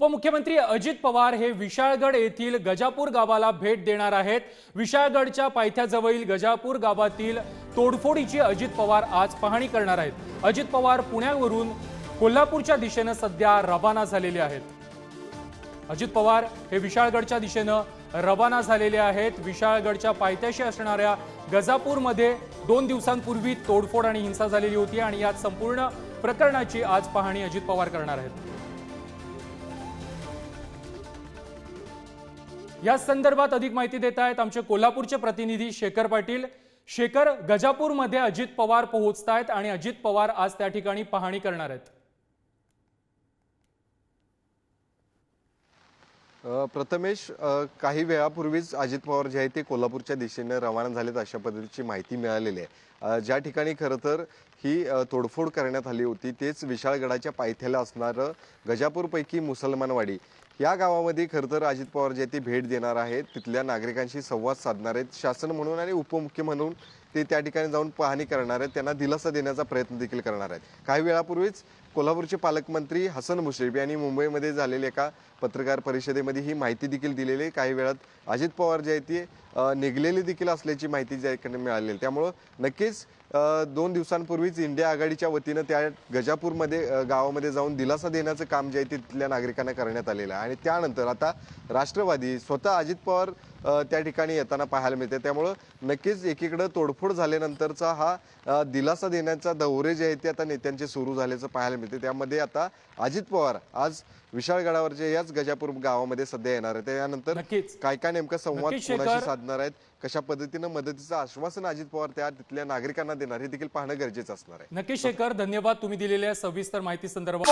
उपमुख्यमंत्री अजित पवार हे विशाळगड येथील गजापूर गावाला भेट देणार आहेत. विशाळगडच्या पायथ्याजवळील गजापूर गावातील तोडफोडीची अजित पवार आज पाहणी करणार आहेत. अजित पवार पुण्यावरून कोल्हापूरच्या दिशेनं सध्या रवाना झालेले आहेत. अजित पवार हे विशाळगडच्या दिशेनं रवाना झालेले आहेत. विशाळगडच्या पायथ्याशी असणाऱ्या गजापूरमध्ये दोन दिवसांपूर्वी तोडफोड आणि हिंसा झालेली होती आणि यात संपूर्ण प्रकरणाची आज पाहणी अजित पवार करणार आहेत. या संदर्भात अधिक माहिती देत आहेत आमचे कोल्हापूरचे प्रतिनिधी शेखर पाटील. शेखर गजापूरमध्ये अजित पवार पोहोचत आहेत आणि अजित पवार आज त्या ठिकाणी पाहणी करणार आहेत. प्रथमेश काही वेळापूर्वीच अजित पवार जे आहे ते कोल्हापूरच्या दिशेने रवाना झालेत अशा पद्धतीची माहिती मिळालेली आहे. ज्या ठिकाणी खरं तर ही तोडफोड करण्यात आली होती तेच विशाळगडाच्या पायथ्याला असणारं गजापूरपैकी मुसलमानवाडी. या गावामध्ये खरं तर अजित पवार जे आहे ते भेट देणार आहेत. तिथल्या नागरिकांशी संवाद साधणार आहेत. शासन म्हणून आणि उपमुख्य म्हणून ते त्या ठिकाणी जाऊन पाहणी करणार आहेत. त्यांना दिलासा देण्याचा प्रयत्न देखील करणार आहेत. काही वेळापूर्वीच कोल्हापूरचे पालकमंत्री हसन मुश्रीफ यांनी मुंबईमध्ये झालेल्या एका पत्रकार परिषदेमध्ये ही माहिती देखील दिलेली आहे. काही वेळात अजित पवार जे आहे ते निघलेले देखील असल्याची माहिती ज्या मिळालेली आहे. त्यामुळं नक्कीच is दोन दिवसांपूर्वीच इंडिया आघाडीच्या वतीनं त्या गजापूरमध्ये गावामध्ये जाऊन दिलासा देण्याचं काम जे आहे ते तिथल्या नागरिकांना करण्यात आलेलं आहे. आणि त्यानंतर आता राष्ट्रवादी स्वतः अजित पवार त्या ठिकाणी येताना पाहायला मिळते. त्यामुळं नक्कीच एकीकडं तोडफोड झाल्यानंतरचा हा दिलासा देण्याचा दौरे जे आहेत ते आता नेत्यांचे सुरू झाल्याचं पाहायला मिळते. त्यामध्ये आता अजित पवार आज विशाळगडावरच्या याच गजापूर गावामध्ये सध्या येणार आहे त्यानंतर. काय काय नेमका संवाद. कोणाशी साधणार आहेत? कशा पद्धतीनं मदतीचं आश्वासन अजित पवार त्या तिथल्या नागरिकांना देणार हे देखील पाहणं गरजेचं असणार आहे. नक्की शेखर धन्यवाद तुम्ही दिलेल्या सविस्तर माहिती संदर्भात.